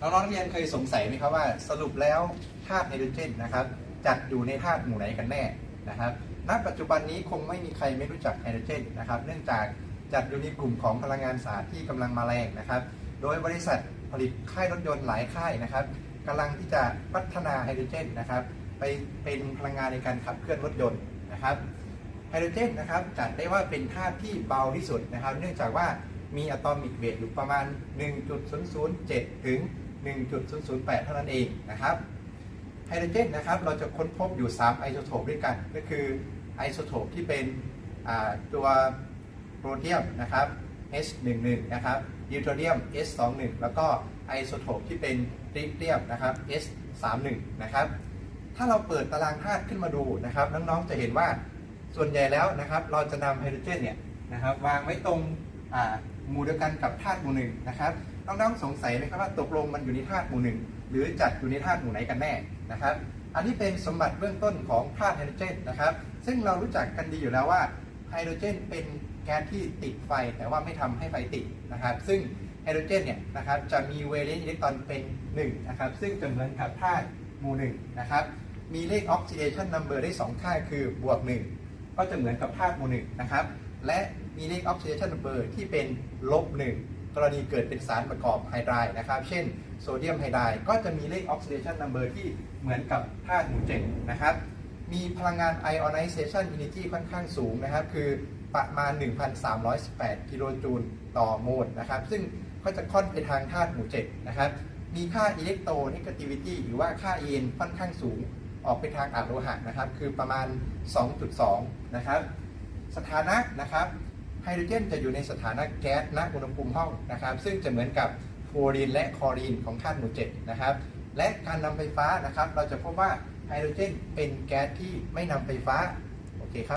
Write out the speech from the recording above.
น้องๆนักเรียนเคยสงสัยไหมครับว่าสรุปแล้วธาตุไฮโดรเจนนะครับจัดอยู่ในธาตุหมู่ไหนกันแน่นะครับณปัจจุบันนี้คงไม่มีใครไม่รู้จักไฮโดรเจนนะครับ เนื่องจากจัดอยู่ในกลุ่มของพลังงานสะอาดที่กำลังมาแรงนะครับ โดยบริษัทผลิตค่ายรถยนต์หลายค่ายนะครับกำลังที่จะพัฒนาไฮโดรเจนนะครับไปเป็นพลังงานในการขับเคลื่อนรถยนต์นะครับไฮโดรเจนนะครับจัดได้ว่าเป็นธาตุที่เบาที่สุดนะครับ เนื่องจากว่ามีอะตอมิกเวทอยู่ประมาณ 1.007 ถึง 1.008 เท่านั้นเองนะครับไฮโดรเจนนะครับเราจะค้นพบอยู่ 3 ไอโซโทปด้วยกัน ก็คือไอโซโทปที่เป็นตัวโรเดียมนะครับ H11 นะครับดิวโทรเดียม S21 แล้วก็ไอโซโทปที่เป็นทริเทียมนะครับ S31 นะครับถ้าเราเปิดตารางธาตุขึ้นมาดูนะครับน้องๆจะเห็นว่าส่วนใหญ่แล้วนะครับเราจะนำไฮโดรเจนเนี่ยนะครับวางไว้ตรง หมู่เดียวกันกับธาตุหมู่หนึ่งนะครับน้องๆสงสัยไหมครับว่าตกลงมันอยู่ในธาตุหมู่หนึ่งหรือจัดอยู่ในธาตุหมู่ไหนกันแน่นะครับ อันนี้เป็นสมบัติเบื้องต้นของธาตุไฮโดรเจนนะครับ ซึ่งเรารู้จักกันดีอยู่แล้วว่าไฮโดรเจนเป็นแก๊สที่ติดไฟแต่ว่าไม่ทำให้ไฟติดนะครับ ซึ่งไฮโดรเจนเนี่ยนะครับจะมีเวเลนอิเล็กตรอนเป็น1นะครับซึ่งจะเหมือนกับธาตุหมู่หนึ่งนะครับมีเลข oxidation number ได้ 2 ค่าคือบวก 1 ก็จะเหมือนกับธาตุหมู่หนึ่งนะครับ และมีเลข oxidation number ที่เป็นลบ1กรณีเกิดเป็นสารประกอบไฮไดรด์นะครับ เช่นโซเดียมไฮไดรด์ก็จะมีเลข oxidation number ที่เหมือนกับธาตุหมู่เจ็ดนะครับ มีพลังงาน ionization energy ค่อนข้างสูงนะครับ คือประมาณ 1,318 กิโลจูลต่อโมลนะครับ ซึ่งก็จะค่อนไปทางธาตุหมู่เจ็ดนะครับ มีค่า electronegativity หรือว่าค่า En ค่อนข้างสูงออกไปทางอะโลหะนะครับ คือประมาณ 2.2 นะครับ สถานะนะครับไฮโดรเจนจะอยู่ในสถานะแก๊สณอุณหภูมิห้องนะครับ ซึ่งจะเหมือนกับฟลูออรีนและคลอรีนของธาตุหมู่เจ็ดนะครับ และการนำไฟฟ้านะครับ เราจะพบว่าไฮโดรเจนเป็นแก๊สที่ไม่นำไฟฟ้า